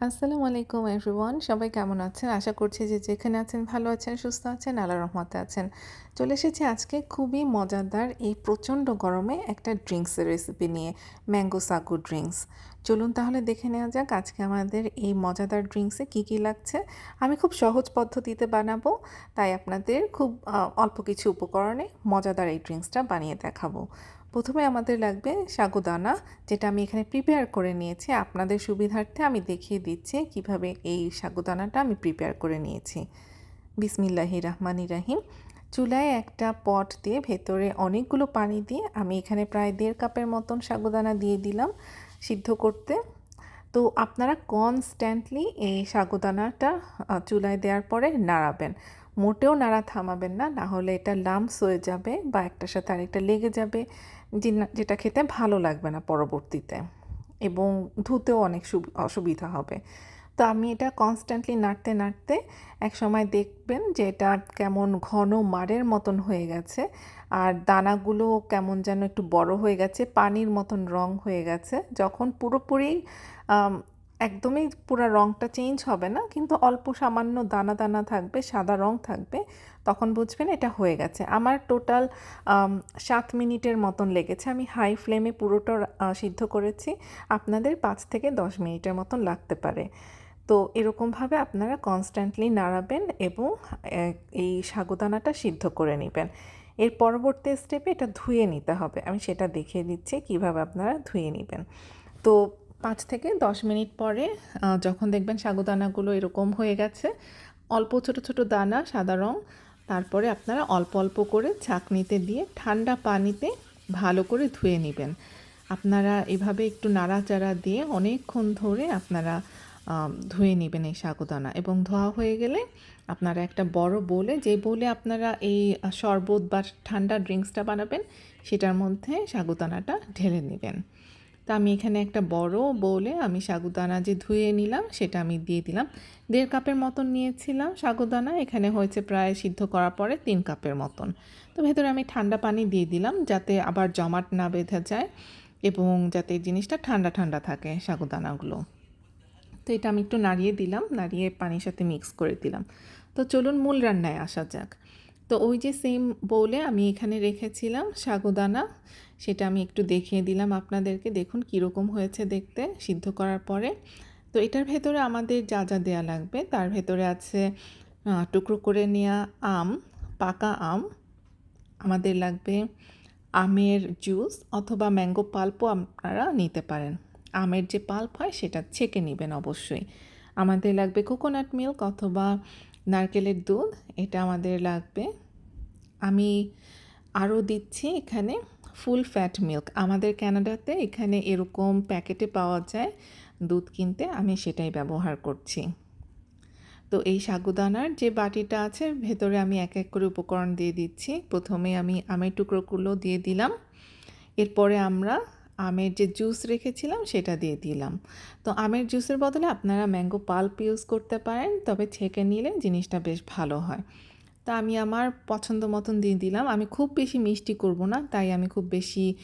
আসসালামু আলাইকুম এভরিওয়ান, সবাই কেমন আছেন? আশা করছি যে যেখানে আছেন ভালো আছেন, সুস্থ আছেন আল্লাহ রহমতে আছেন। চলে এসেছি আজকে খুবই মজাদার এই প্রচণ্ড গরমে একটা ড্রিঙ্কসের রেসিপি নিয়ে, ম্যাঙ্গো সাগু ড্রিঙ্কস। চলুন তাহলে দেখে নেওয়া যাক আজকে আমাদের এই মজাদার ড্রিঙ্কসে কী কী লাগছে। আমি খুব সহজ পদ্ধতিতে বানাবো, তাই আপনাদের খুব অল্প কিছু উপকরণে মজাদার এই ড্রিঙ্কসটা বানিয়ে দেখাবো। প্রথমে আমাদের লাগবে সাগুদানা, যেটা আমি এখানে প্রিপেয়ার করে নিয়েছি। আপনাদের সুবিধার্থে আমি দেখিয়ে দিচ্ছি কীভাবে এই সাগুদানাটা আমি প্রিপেয়ার করে নিয়েছি। বিসমিল্লাহি রহমানি রাহিম। চুলায় একটা পট দিয়ে ভেতরে অনেকগুলো পানি দিয়ে আমি এখানে প্রায় দেড় কাপের মতন সাগুদানা দিয়ে দিলাম সিদ্ধ করতে। তো আপনারা কনস্ট্যান্টলি এই সাগুদানাটা চুলায় দেওয়ার পরে নাড়াবেন। মোটেও নাড়া থামাবেন না না হলে এটা লাম্পস হয়ে যাবে বা একটার সাথে আরেকটা লেগে যাবে যেটা খেতে ভালো লাগবে না পরবর্তীতে এবং ধুতেও অনেক সুবি- অসুবিধা হবে। তো আমি এটা কনস্ট্যান্টলি নাড়তে নাড়তে এক সময় দেখবেন যে এটা কেমন ঘন মারের মতন হয়ে গেছে আর দানাগুলো কেমন যেন একটু বড় হয়ে গেছে, পানির মতন রং হয়ে গেছে, যখন পুরোপুরি একদমই পুরো রংটা চেঞ্জ হবে না, কিন্তু অল্প সামান্য দানা দানা থাকবে, সাদা রং থাকবে, তখন বুঝবেন এটা হয়ে গেছে। আমার টোটাল সাত মিনিটের মতন লেগেছে। আমি হাই ফ্লেমে পুরোটা সিদ্ধ করেছি। আপনাদের পাঁচ থেকে দশ মিনিটের মতন লাগতে পারে। তো এরকমভাবে আপনারা কনস্ট্যান্টলি নাড়াবেন এবং এই সাগুদানাটা সিদ্ধ করে নেবেন। এর পরবর্তী স্টেপে এটা ধুয়ে নিতে হবে। আমি সেটা দেখিয়ে দিচ্ছি কীভাবে আপনারা ধুয়ে নেবেন। তো পাঁচ থেকে দশ মিনিট পরে যখন দেখবেন সাগুদানাগুলো এরকম হয়ে গেছে, অল্প ছোট ছোট দানা, সাদা রং, তারপরে আপনারা অল্প অল্প করে ছাঁকনিতে দিয়ে ঠান্ডা পানিতে ভালো করে ধুয়ে নেবেন। আপনারা এভাবে একটু নাড়াচাড়া দিয়ে অনেকক্ষণ ধরে আপনারা ধুয়ে নেবেন এই সাগুদানা এবং ধোয়া হয়ে গেলে আপনারা একটা বড় বোলে, যে বোলে আপনারা এই শরবত বা ঠান্ডা ড্রিঙ্কসটা বানাবেন, সেটার মধ্যে সাগুদানাটা ঢেলে নেবেন। তো আমি এখানে একটা বড় বোলে আমি সাগুদানা যে ধুয়ে নিলাম, সেটা আমি দিয়ে দিলাম। দেড় কাপের মতন নিয়েছিলাম সাগুদানা, এখানে হয়েছে প্রায় সিদ্ধ করার পরে তিন কাপের মতন। তো ভেতরে আমি ঠান্ডা পানি দিয়ে দিলাম যাতে আবার জমাট না বেঁধে যায় এবং যাতে জিনিসটা ঠান্ডা ঠান্ডা থাকে সাগুদানাগুলো। তো এটা আমি একটু নাড়িয়ে দিলাম, নাড়িয়ে পানির সাথে মিক্স করে দিলাম। তো চলুন মূল রান্নায় আসা যাক। তো ওই যে সেম বউলে আমি এখানে রেখেছিলাম সাগুদানা। সেটা আমি একটু দেখিয়ে দিলাম আপনাদেরকে। দেখুন কীরকম হয়েছে দেখতে সিদ্ধ করার পরে। তো এটার ভেতরে আমাদের যা যা দেয়া লাগবে, তার ভেতরে আছে টুকরো করে নেওয়া আম, পাকা আম। আমাদের লাগবে আমের জুস অথবা ম্যাঙ্গো পাল্পও আপনারা নিতে পারেন। আমের যে পাল্প হয় সেটা ছেঁকে নেবেন অবশ্যই। আমাদের লাগবে কোকোনাট মিল্ক অথবা নারকেলের দুধ, এটা আমাদের লাগবে। আমি আরও দিচ্ছি এখানে ফুল ফ্যাট মিল্ক। আমাদের কানাডাতে এখানে এরকম প্যাকেটে পাওয়া যায় দুধ কিনতে, আমি সেটাই ব্যবহার করছি। তো এই সাগুদানার যে বাটিটা আছে, ভেতরে আমি এক এক করে উপকরণ দিয়ে দিচ্ছি। প্রথমে আমি আমের টুকরোগুলো দিয়ে দিলাম। এরপরে আমরা আমের যে জুস রেখেছিলাম, সেটা দিয়ে দিলাম। তো আমের জুসের বদলে আপনারা ম্যাঙ্গো পাল্প ইউজ করতে পারেন, তবে ছেঁকে নিলে জিনিসটা বেশ ভালো হয়। তা আমি আমার পছন্দ মতন দিয়ে দিলাম। আমি খুব বেশি মিষ্টি করব না, তাই আমি খুব বেশি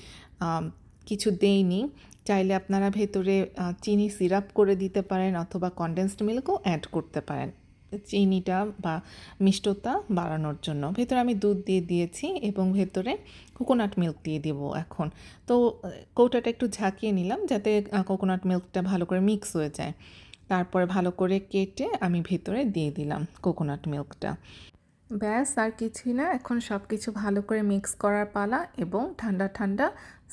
কিছু দেইনি। চাইলে আপনারা ভেতরে চিনি সিরাপ করে দিতে পারেন, অথবা কনডেন্সড মিল্কও অ্যাড করতে পারেন। চিনিটা বা মিষ্টতা বাড়ানোর জন্য। ভেতরে আমি দুধ দিয়ে দিয়েছি এবং ভেতরে কোকোনাট মিল্ক দিয়ে দেবো এখন। তো, কৌটাটা একটু ঝাঁকিয়ে নিলাম যাতে কোকোনাট মিল্কটা ভালো করে মিক্স হয়ে যায়। তারপরে ভালো করে কেটে আমি ভেতরে দিয়ে দিলাম কোকোনাট মিল্কটা ব্যাস, আর কিছুই না। এখন সব কিছু ভালো করে মিক্স করার পালা এবং ঠান্ডা ঠান্ডা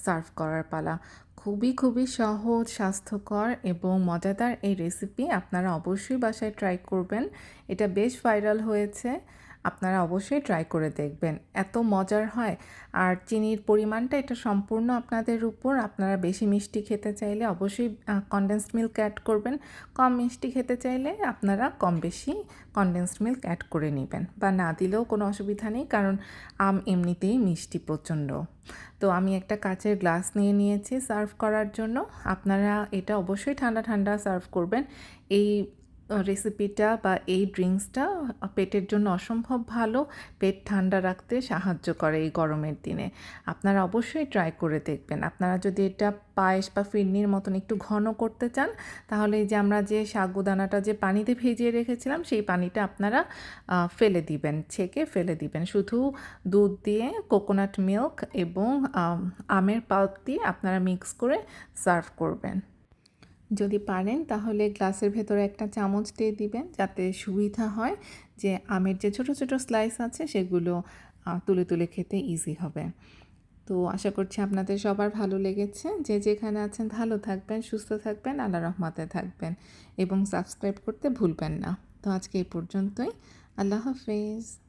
সার্ভ করার পালা। খুবই খুবই সহজ, স্বাস্থ্যকর এবং মজাদার এই রেসিপি আপনারা অবশ্যই বাসায় ট্রাই করবেন। এটা বেশ ভাইরাল হয়েছে। আপনারা অবশ্যই ট্রাই করে দেখবেন। এত মজার হয়। আর চিনির পরিমাণটা এটা সম্পূর্ণ আপনাদের উপর। আপনারা বেশি মিষ্টি খেতে চাইলে অবশ্যই কনডেন্সড মিল্ক অ্যাড করবেন। কম মিষ্টি খেতে চাইলে আপনারা কম বেশি কনডেন্সড মিল্ক অ্যাড করে নেবেন। বা না দিলেও কোনো অসুবিধা নেই, কারণ আম এমনিতেই মিষ্টি প্রচণ্ড। তো আমি একটা কাচের গ্লাস নিয়ে নিয়েছি সার্ভ করার জন্য। আপনারা এটা অবশ্যই ঠান্ডা ঠান্ডা সার্ভ করবেন। এই রেসিপিটা বা এই ড্রিঙ্কসটা পেটের জন্য অসম্ভব ভালো। পেট ঠান্ডা রাখতে সাহায্য করে এই গরমের দিনে। আপনারা অবশ্যই ট্রাই করে দেখবেন। আপনারা যদি এটা পায়েস বা ফিরনির মতন একটু ঘন করতে চান, তাহলে যে আমরা যে সাগুদানাটা যে পানিতে ভিজিয়ে রেখেছিলাম, সেই পানিটা আপনারা ফেলে দিবেন, ছেঁকে ফেলে দিবেন। শুধু দুধ দিয়ে কোকোনাট মিল্ক এবং আমের পাল্প দিয়ে আপনারা মিক্স করে সার্ভ করবেন। যদি পারেন, তাহলে গ্লাসের ভেতরে একটা চামচ দিয়ে দিবেন, যাতে সুবিধা হয় যে আমের যে ছোট ছোট স্লাইস আছে, সেগুলো তুলে তুলে খেতে ইজি হবে। তো আশা করছি আপনাদের সবার ভালো লেগেছে। যে যেখানে আছেন, ভালো থাকবেন, সুস্থ থাকবেন, আল্লাহ রহমতে থাকবেন এবং সাবস্ক্রাইব করতে ভুলবেন না। তো আজকে এই পর্যন্তই। আল্লাহ হাফেজ।